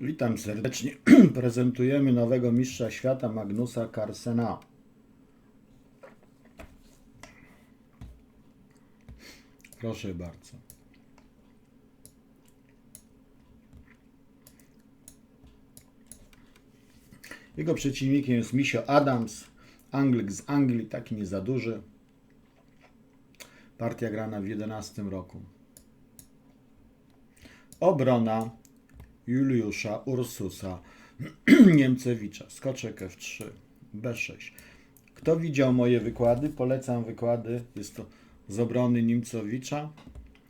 Witam serdecznie. Prezentujemy nowego mistrza świata Magnusa Carlsena. Proszę bardzo. Jego przeciwnikiem jest Misio Adams, Anglik z Anglii, taki nie za duży. Partia grana w 11 roku. Obrona Juliusza Ursusa Niemcewicza. Skoczek F3, B6. Kto widział moje wykłady? Polecam wykłady. Jest to z obrony Niemcewicza.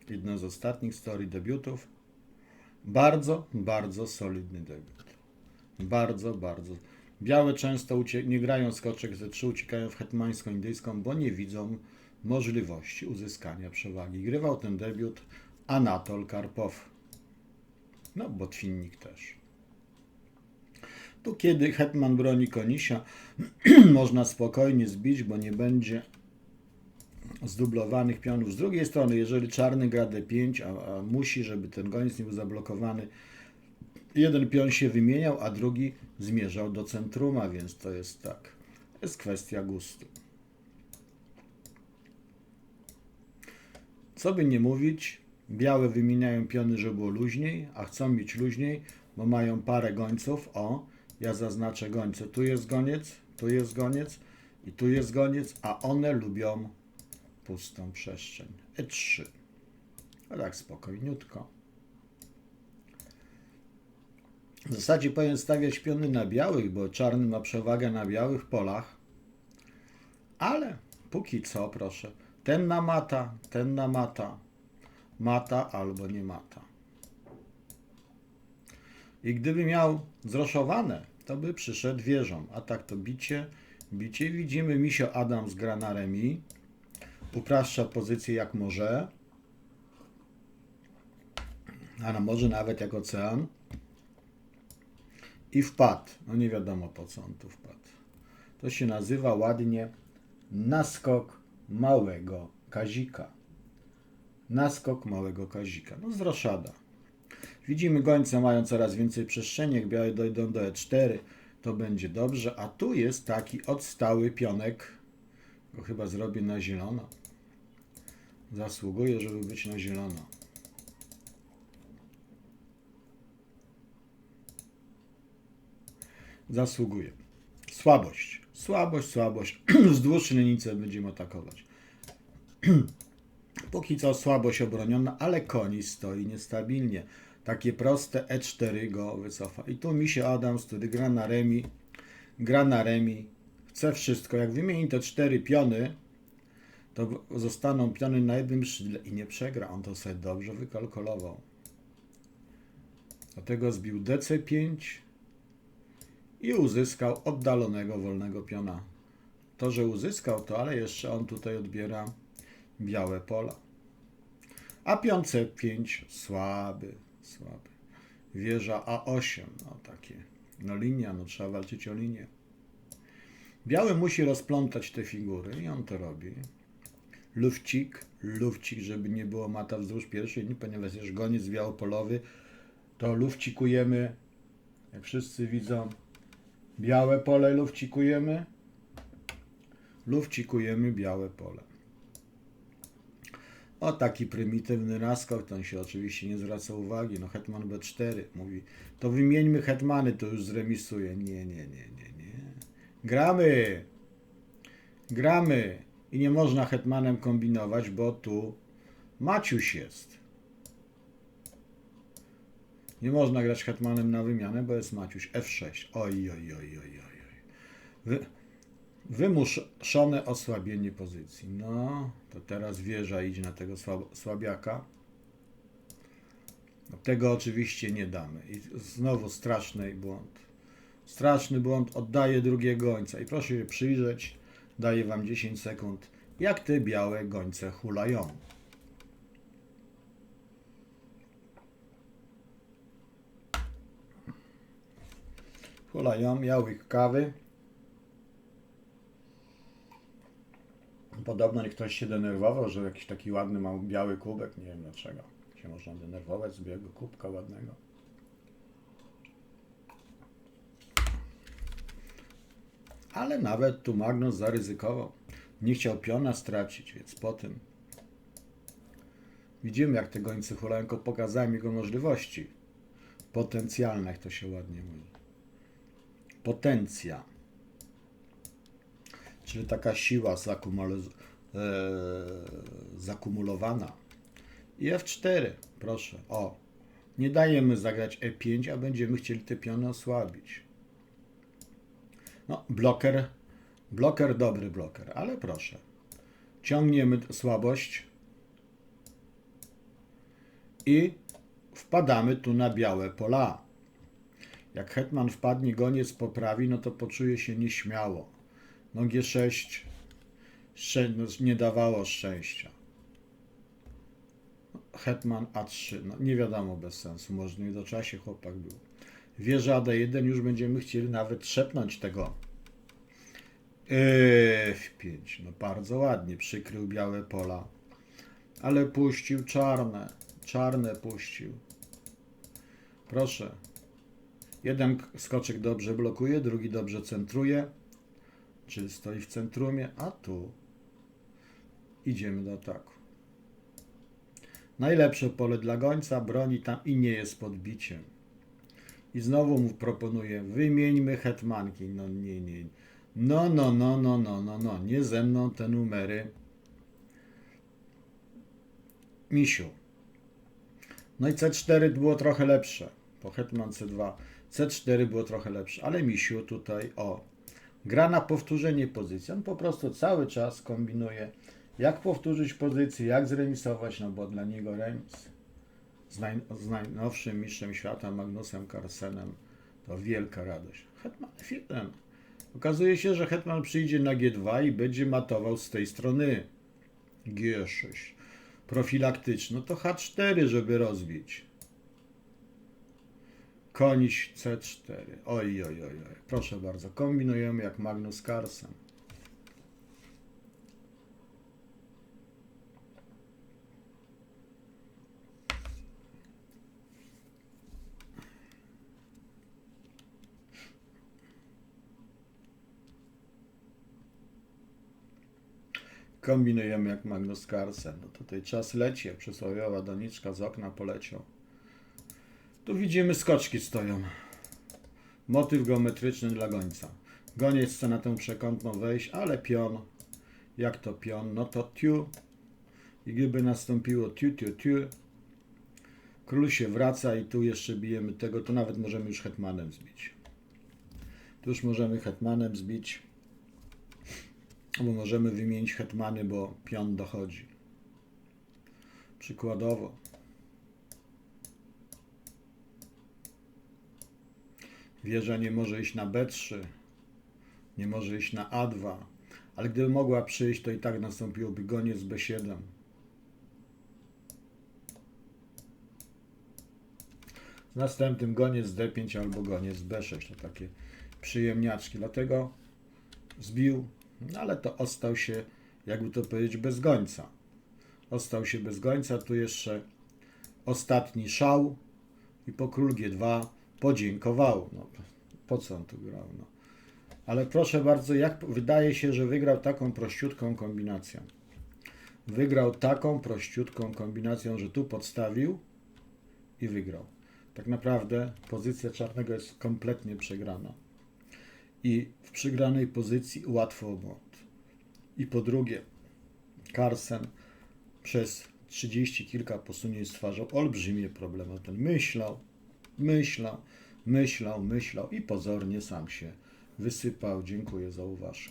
Jedna z ostatnich storii debiutów. Bardzo, bardzo solidny debiut. Bardzo, bardzo. Białe często nie grają skoczek Z3, uciekają w hetmańską indyjską, bo nie widzą możliwości uzyskania przewagi. Grywał ten debiut Anatol Karpow. No, botwinnik też. Tu kiedy hetman broni konisia, można spokojnie zbić, bo nie będzie zdublowanych pionów. Z drugiej strony, jeżeli czarny gra D5, a, a musi, żeby ten goniec nie był zablokowany, jeden pion się wymieniał, a drugi zmierzał do centruma, więc to jest tak. To jest kwestia gustu. Co by nie mówić, białe wymieniają piony, żeby było luźniej, a chcą mieć luźniej, bo mają parę gońców. O, ja zaznaczę gońce. Tu jest goniec, tu jest goniec i tu jest goniec, a one lubią pustą przestrzeń. E3. A tak spokojniutko. W zasadzie powinien stawiać piony na białych, bo czarny ma przewagę na białych polach. Ale póki co, proszę. Ten na mata, ten na mata. Albo nie mata. I gdyby miał zroszowane, to by przyszedł wieżą. A tak to bicie, bicie. Widzimy Misio Adams gra na remi. Upraszcza pozycję jak może. A na może nawet jak ocean. I wpadł. No nie wiadomo po co on tu wpadł. To się nazywa ładnie naskok małego kazika. Naskok małego kazika. No z roszada. Widzimy gońce mają coraz więcej przestrzeni. Jak białe dojdą do E4, to będzie dobrze. A tu jest taki odstały pionek. Go chyba zrobię na zielono. Zasługuje, żeby być na zielono. Zasługuje. Słabość. Słabość, słabość. Wzdłuż linijce będziemy atakować. Póki co słabość obroniona, ale koni stoi niestabilnie. Takie proste E4 go wycofa. I tu mi się Adams, który gra na remi, gra na remi, chce wszystko. Jak wymieni te cztery piony, to zostaną piony na jednym szydle i nie przegra. On to sobie dobrze wykalkulował. Dlatego zbił DC5 i uzyskał oddalonego wolnego piona. To, że uzyskał to, ale jeszcze on tutaj odbiera białe pola. A pion C5 słaby, słaby. Wieża A8, no takie. No linia, no trzeba walczyć o linię. Biały musi rozplątać te figury i on to robi. Lufcik, lufcik, żeby nie było mata wzdłuż pierwszej linii, ponieważ jest goniec białopolowy, to lufcikujemy, jak wszyscy widzą, białe pole lufcikujemy, lufcikujemy białe pole. O taki prymitywny naskok, to się oczywiście nie zwraca uwagi. No hetman B4 mówi, to wymieńmy hetmany, to już zremisuje. Nie, nie, nie, nie, nie. Gramy! Gramy! I nie można hetmanem kombinować, bo tu Maciuś jest. Nie można grać hetmanem na wymianę, bo jest Maciuś. F6. Oj, oj, oj, oj, oj. oj. Wy, wymuszone osłabienie pozycji. No, to teraz wieża idzie na tego słab, słabiaka. No, tego oczywiście nie damy. I znowu straszny błąd. Straszny błąd. Oddaje drugiego gońca. I proszę się przyjrzeć. Daję wam 10 sekund. Jak te białe gońce hulają. Hulają. Ja kawy. Podobno nie ktoś się denerwował, że jakiś taki ładny ma biały kubek, nie wiem dlaczego. Się można denerwować z białego kubka ładnego. Ale nawet tu Magnus zaryzykował. Nie chciał piona stracić, więc po tym. Widzimy, jak te gońcy hulańko pokazałem jego możliwości. Potencjalne, jak to się ładnie mówi. Potencja. Czyli taka siła e, zakumulowana. I F4, proszę. O, nie dajemy zagrać E5, a będziemy chcieli te piony osłabić. No, bloker, bloker, dobry bloker, ale proszę. Ciągniemy słabość i wpadamy tu na białe pola. Jak hetman wpadnie, goniec poprawi, no to poczuje się nieśmiało. No G6 szczę- no, nie dawało szczęścia. Hetman A3, no nie wiadomo bez sensu, może w międzyczasie chłopak był. Wieża D1 już będziemy chcieli nawet szepnąć tego. F5, no bardzo ładnie przykrył białe pola, ale puścił czarne, czarne puścił. Proszę. Jeden skoczek dobrze blokuje, drugi dobrze centruje, czyli stoi w centrumie, a tu idziemy do ataku. Najlepsze pole dla gońca, broni tam i nie jest podbiciem. I znowu mu proponuję, wymieńmy hetmanki. No nie, nie. No, no, no, no, no, no, no. Nie ze mną te numery. Misiu. No i C4 było trochę lepsze. Po hetman C2. C4 było trochę lepsze, ale Misiu tutaj, o, gra na powtórzenie pozycji. On po prostu cały czas kombinuje, jak powtórzyć pozycję, jak zremisować, no bo dla niego remis z, naj, z najnowszym mistrzem świata Magnusem Carlsenem to wielka radość. Hetman F1. Okazuje się, że Hetman przyjdzie na G2 i będzie matował z tej strony G6. Profilaktyczny to H4, żeby rozbić. Koniś C4. Oj, oj, oj, oj. Proszę bardzo, kombinujemy jak Magnus Carlsen. Kombinujemy jak Magnus Carlsen. No tutaj czas leci, jak przysłowiowa doniczka z okna poleciał. Tu widzimy skoczki stoją. Motyw geometryczny dla gońca. Goniec chce na tę przekątną wejść, ale pion, jak to pion, no to tiu. I gdyby nastąpiło tiu, tiu, tiu, król się wraca i tu jeszcze bijemy tego, to nawet możemy już hetmanem zbić. Tu już możemy hetmanem zbić, bo możemy wymienić hetmany, bo pion dochodzi. Przykładowo. Wieża nie może iść na B3, nie może iść na A2, ale gdyby mogła przyjść, to i tak nastąpiłoby goniec B7. Z następnym goniec D5 albo goniec B6. To takie przyjemniaczki. Dlatego zbił, ale to ostał się, jakby to powiedzieć, bez gońca. Ostał się bez gońca. Tu jeszcze ostatni szał i po król G2 podziękował. No, po co on tu grał? No. Ale proszę bardzo, jak wydaje się, że wygrał taką prościutką kombinacją. Wygrał taką prościutką kombinacją, że tu podstawił i wygrał. Tak naprawdę pozycja czarnego jest kompletnie przegrana. I w przegranej pozycji łatwo o błąd. I po drugie, Carlsen przez 30 kilka posunięć stwarzał olbrzymie problemy. Ten myślał, myślał, myślał, myślał i pozornie sam się wysypał. Dziękuję za uwagę.